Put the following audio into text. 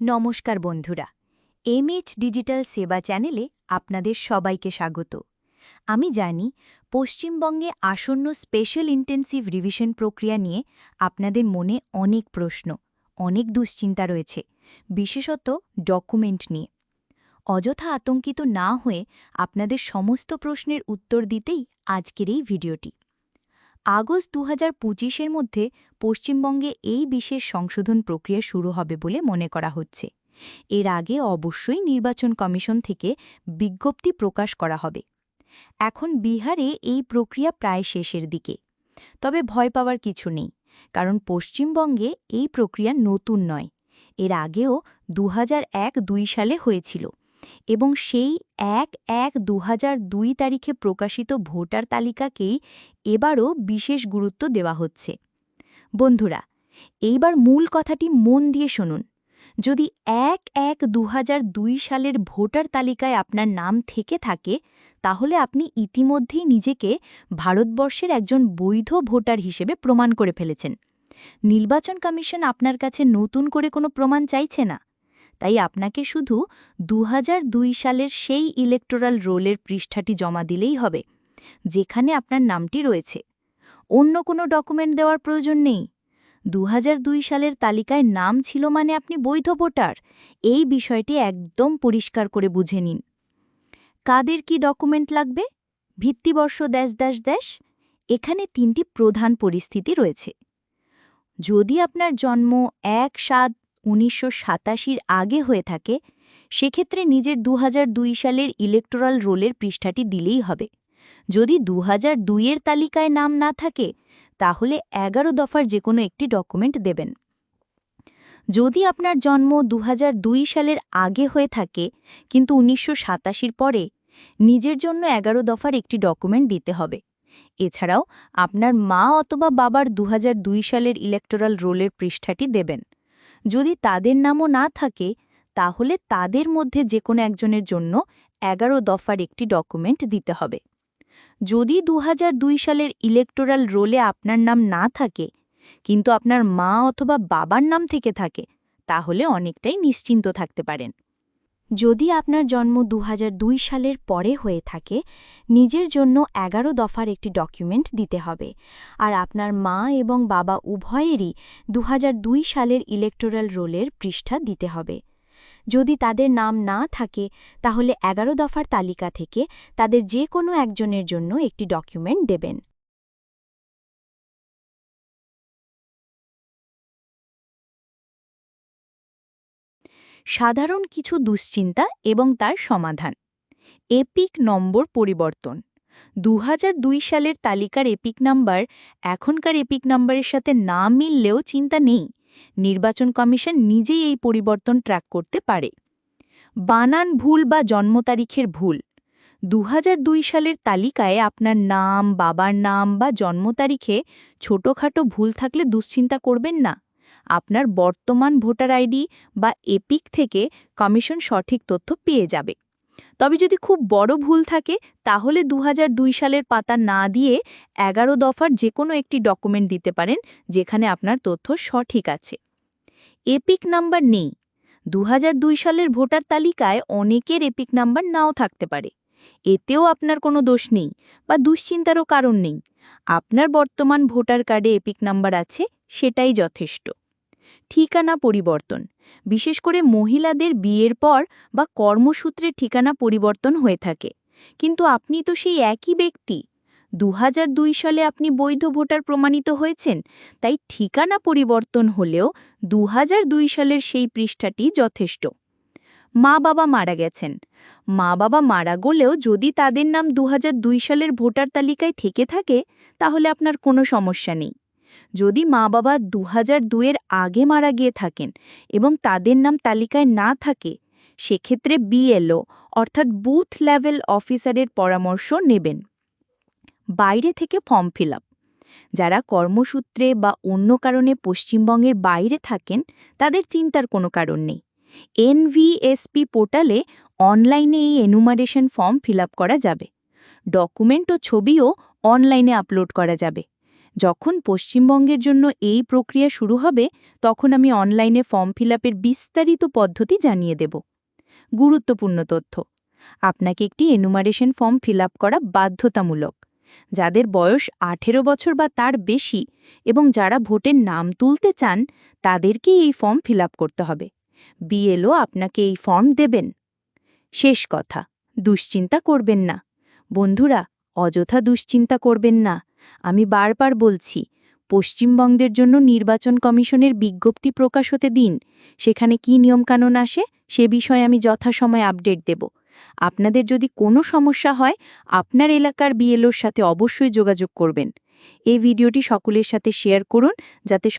নমস্কার বন্ধুরা, MH digital সেবা চ্যানেলে আপনাদের সবাইকে স্বাগত। আমি জানি, পশ্চিমবঙ্গে আসন্ন স্পেশাল ইন্টেন্সিভ রিভিশন প্রক্রিয়া নিয়ে আপনাদের মনে অনেক প্রশ্ন, অনেক দুশ্চিন্তা রয়েছে, বিশেষত ডকুমেন্ট নিয়ে। অযথা আতঙ্কিত না হয়ে আপনাদের সমস্ত প্রশ্নের উত্তর দিতেই আজকের এই ভিডিওটি। আগস্ট দু হাজার পঁচিশের মধ্যে পশ্চিমবঙ্গে এই বিশেষ সংশোধন প্রক্রিয়া শুরু হবে বলে মনে করা হচ্ছে। এর আগে অবশ্যই নির্বাচন কমিশন থেকে বিজ্ঞপ্তি প্রকাশ করা হবে। এখন বিহারে এই প্রক্রিয়া প্রায় শেষের দিকে। তবে ভয় পাওয়ার কিছু নেই, কারণ পশ্চিমবঙ্গে এই প্রক্রিয়া নতুন নয়। এর আগেও দু দুই সালে হয়েছিল। এবং সেই এক এক দু দুই তারিখে প্রকাশিত ভোটার তালিকাকেই এবারও বিশেষ গুরুত্ব দেওয়া হচ্ছে। বন্ধুরা, এইবার মূল কথাটি মন দিয়ে শুনুন। যদি এক এক দু সালের ভোটার তালিকায় আপনার নাম থেকে থাকে, তাহলে আপনি ইতিমধ্যেই নিজেকে ভারতবর্ষের একজন বৈধ ভোটার হিসেবে প্রমাণ করে ফেলেছেন। নির্বাচন কমিশন আপনার কাছে নতুন করে কোনো প্রমাণ চাইছে না? তাই আপনাকে শুধু দু হাজার দুই সালের সেই ইলেকটোরাল রোলের পৃষ্ঠাটি জমা দিলেই হবে, যেখানে আপনার নামটি রয়েছে। অন্য কোনো ডকুমেন্ট দেওয়ার প্রয়োজন নেই। দু হাজার দুই সালের তালিকায় নাম ছিল মানে আপনি বৈধ ভোটার। এই বিষয়টি একদম পরিষ্কার করে বুঝে নিন। কাদের কি ডকুমেন্ট লাগবে? ভিত্তিবর্ষ দেশ দেশ দেশ এখানে তিনটি প্রধান পরিস্থিতি রয়েছে। যদি আপনার জন্ম এক সাত উনিশশো সাতাশির আগে হয়ে থাকে, সেক্ষেত্রে নিজের দু হাজার দুই সালের ইলেকটোরাল রোলের পৃষ্ঠাটি দিলেই হবে। যদি দু দুইয়ের তালিকায় নাম না থাকে, তাহলে এগারো দফার যে কোনো একটি ডকুমেন্ট দেবেন। যদি আপনার জন্ম দু হাজার দুই সালের আগে হয়ে থাকে, কিন্তু উনিশশো সাতাশির পরে, নিজের জন্য এগারো দফার একটি ডকুমেন্ট দিতে হবে। এছাড়াও, আপনার মা অথবা বাবার দু হাজার দুই সালের ইলেকটোরাল রোলের পৃষ্ঠাটি দেবেন। যদি তাদের নামও না থাকে, তাহলে তাদের মধ্যে যে কোনো একজনের জন্য এগারো দফার একটি ডকুমেন্ট দিতে হবে। যদি দু হাজার দুই সালের ইলেকটোরাল রোলে আপনার নাম না থাকে, কিন্তু আপনার মা অথবা বাবার নাম থেকে থাকে, তাহলে অনেকটাই নিশ্চিন্ত থাকতে পারেন। যদি আপনার জন্ম দু হাজার দুই সালের পরে হয়ে থাকে, নিজের জন্য এগারো দফার একটি ডকুমেন্ট দিতে হবে। আর আপনার মা এবং বাবা উভয়েরই দুহাজার দুই সালের ইলেকটোরাল রোলের পৃষ্ঠা দিতে হবে। যদি তাদের নাম না থাকে, তাহলে এগারো দফার তালিকা থেকে তাদের যে কোনো একজনের জন্য একটি ডকুমেন্ট দেবেন। সাধারণ কিছু দুশ্চিন্তা এবং তার সমাধান। এপিক নম্বর পরিবর্তন। দু হাজার দুই সালের তালিকার এপিক নাম্বার এখনকার এপিক নাম্বারের সাথে না মিললেও চিন্তা নেই। নির্বাচন কমিশন নিজেই এই পরিবর্তন ট্র্যাক করতে পারে। বানান ভুল বা জন্ম তারিখের ভুল। দু হাজার দুই সালের তালিকায় আপনার নাম, বাবার নাম বা জন্ম তারিখে ছোটোখাটো ভুল থাকলে দুশ্চিন্তা করবেন না। আপনার বর্তমান ভোটার আইডি বা এপিক থেকে কমিশন সঠিক তথ্য পেয়ে যাবে। তবে যদি খুব বড় ভুল থাকে, তাহলে দু হাজার দুই সালের পাতা না দিয়ে এগারো দফার যে কোনো একটি ডকুমেন্ট দিতে পারেন, যেখানে আপনার তথ্য সঠিক আছে। এপিক নাম্বার নেই। দু হাজার দুই সালের ভোটার তালিকায় অনেকের এপিক নাম্বার নাও থাকতে পারে। এতেও আপনার কোনো দোষ নেই বা দুশ্চিন্তারও কারণ নেই। আপনার বর্তমান ভোটার কার্ডে এপিক নাম্বার আছে, সেটাই যথেষ্ট। ঠিকানা পরিবর্তন। বিশেষ করে মহিলাদের বিয়ের পর বা কর্মসূত্রে ঠিকানা পরিবর্তন হয়ে থাকে। কিন্তু আপনি তো সেই একই ব্যক্তি। দুহাজার দুই সালে আপনি বৈধ ভোটার প্রমাণিত হয়েছেন, তাই ঠিকানা পরিবর্তন হলেও দুহাজার দুই সালের সেই পৃষ্ঠাটি যথেষ্ট। মা বাবা মারা গেছেন। মা বাবা মারা গেলেও যদি তাদের নাম দু হাজার দুই সালের ভোটার তালিকায় থেকে থাকে, তাহলে আপনার কোনো সমস্যা নেই। যদি মা বাবা দু হাজার দুয়ের আগে মারা গিয়ে থাকেন এবং তাদের নাম তালিকায় না থাকে, সেক্ষেত্রে বিএলও, অর্থাৎ বুথ লেভেল অফিসারের পরামর্শ নেবেন। বাইরে থেকে ফর্ম ফিল যারা কর্মসূত্রে বা অন্য কারণে পশ্চিমবঙ্গের বাইরে থাকেন, তাদের চিন্তার কোনো কারণ নেই। এনভিএসপি পোর্টালে অনলাইনে এই এনুমারেশন ফর্ম ফিল করা যাবে। ডকুমেন্ট ও ছবিও অনলাইনে আপলোড করা যাবে। যখন পশ্চিমবঙ্গের জন্য এই প্রক্রিয়া শুরু হবে, তখন আমি অনলাইনে ফর্ম ফিল বিস্তারিত পদ্ধতি জানিয়ে দেব। গুরুত্বপূর্ণ তথ্য। আপনাকে একটি এনুমারেশন ফর্ম ফিল করা বাধ্যতামূলক, যাদের বয়স আঠেরো বছর বা তার বেশি এবং যারা ভোটের নাম তুলতে চান তাদেরকেই এই ফর্ম ফিল করতে হবে। বিএলও আপনাকে এই ফর্ম দেবেন। শেষ কথা, দুশ্চিন্তা করবেন না। বন্ধুরা, অযথা দুশ্চিন্তা করবেন না। আমি বারবার বলছি, পশ্চিমবঙ্গের জন্য নির্বাচন কমিশনের বিজ্ঞপ্তি প্রকাশ হতে দিন। সেখানে কী নিয়মকানুন আসে সে বিষয়ে আমি যথাসময় আপডেট দেব। আপনাদের যদি কোনো সমস্যা হয়, আপনার এলাকার বিএলওর সাথে অবশ্যই যোগাযোগ করবেন। এই ভিডিওটি সকলের সাথে শেয়ার করুন, যাতে